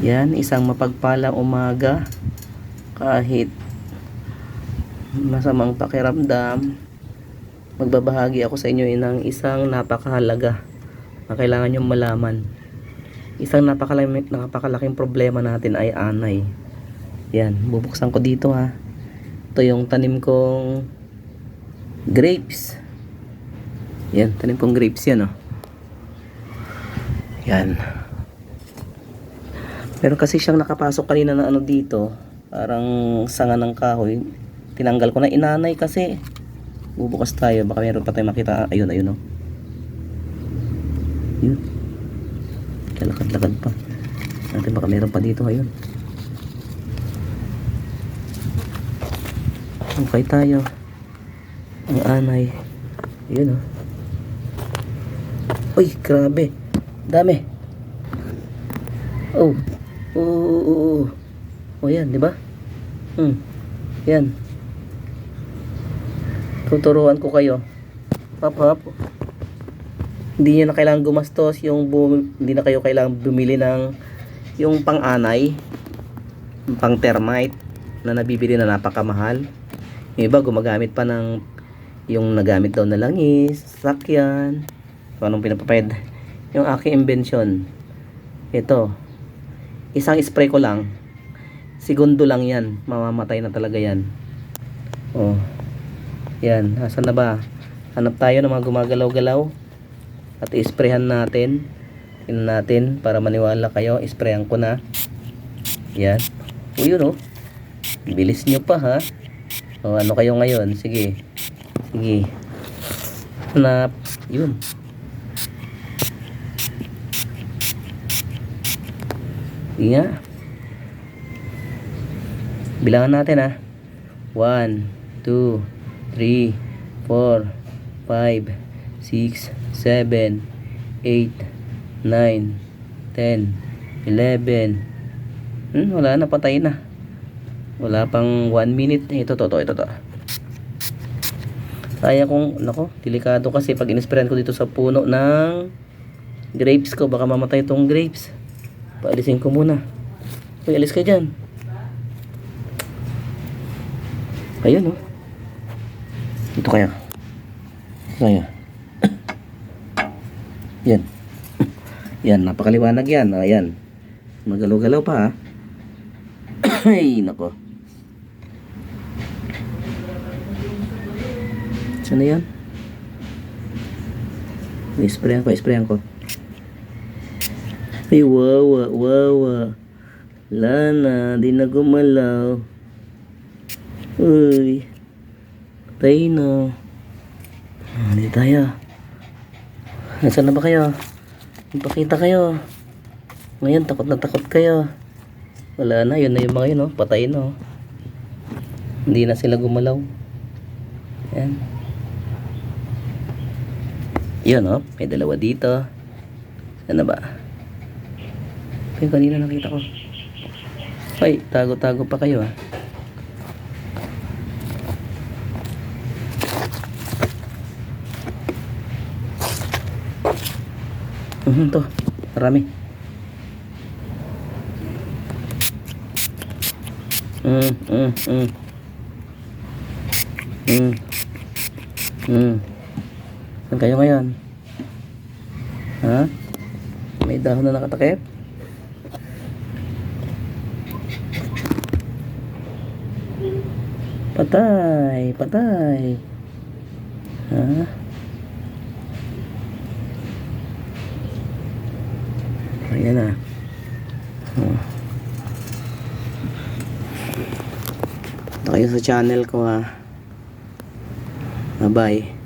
Yan, isang mapagpalang umaga. Kahit masamang pakiramdam, magbabahagi ako sa inyo ng isang napakahalaga na kailangan nyo malaman. Isang napakalaking, napakalaking problema natin ay anay. Yan, bubuksan ko dito ha. Ito yung tanim kong grapes. Yan, tanim kong grapes yan oh. Yan. Meron kasi siyang nakapasok kanina na ano dito. Parang sanga ng kahoy. Tinanggal ko na inanay kasi. Bubukas tayo. Baka meron pa tayo makita. Ayun, ayun oh. Yun. Kalakad-lakad pa. Natin baka meron pa dito. Ayun. Okay tayo. Ang anay. Yun oh. Uy, grabe. Dami. Oh. Oo, oo, oo, oo. Oh, yan, di ba? Hmm. Yan. Tuturuan ko kayo. Hop, hop. Hindi nyo na kailangan gumastos yung bu- hindi na kayo kailangan bumili ng yung pang-anay, pang-termite na nabibili na napakamahal. Yung iba gumagamit pa ng yung nagamit daw na langis, sakyan. So, anong pinapapayad? Yung aking invention. Ito. Isang spray ko lang. Segundo lang yan. Mamamatay na talaga yan. Oh. Yan. Asan na ba? Hanap tayo ng mga gumagalaw-galaw. At isprayhan natin. Tingnan natin para maniwala kayo. Isprayan ko na. Yan. O yun oh. Bilis nyo pa ha. O ano kayo ngayon? Sige. Sige. Hanap. Yun. Sige nga. Bilangan natin ha. 1, 2, 3, 4, 5, 6, 7, 8, 9, 10, 11. Hmm, wala na, patay na. Wala pang 1 minute. Ito, to, to, ito, to. Kaya kung, nako, delikado kasi pag inisprayan ko dito sa puno ng grapes ko, baka mamatay itong grapes. Paalisin ko muna. Uy, alis ka dyan. Ayun, oh. Ito kaya. Kaya. yan. yan, napakaliwanag yan. Ayan. Magalaw-galaw pa, ha. Ay, nako. Saan na yan? I-sprayan ko, i-sprayan ko. Ay, wawa, wawa. Lana, di na gumalaw. Uy. Patay na. Ah, Hindi tayo. Nasaan na ba kayo? Ipakita kayo. Ngayon, takot na takot kayo. Wala na, yun na yung mga yun, oh. Patay na, oh. Hindi na sila gumalaw. Yan. Yun, oh. May dalawa dito. Na ba? Yung kanina nakita ko. Ay, tago-tago pa kayo, ah. Mhm, to. Marami. Mm, mm, mm. Mm. Mm. Saan kayo ngayon? Ha? May dahon na nakatakip? Patay, patay. Ha? Ayan na. Oh. Ito kayo sa channel ko ha. Bye-bye.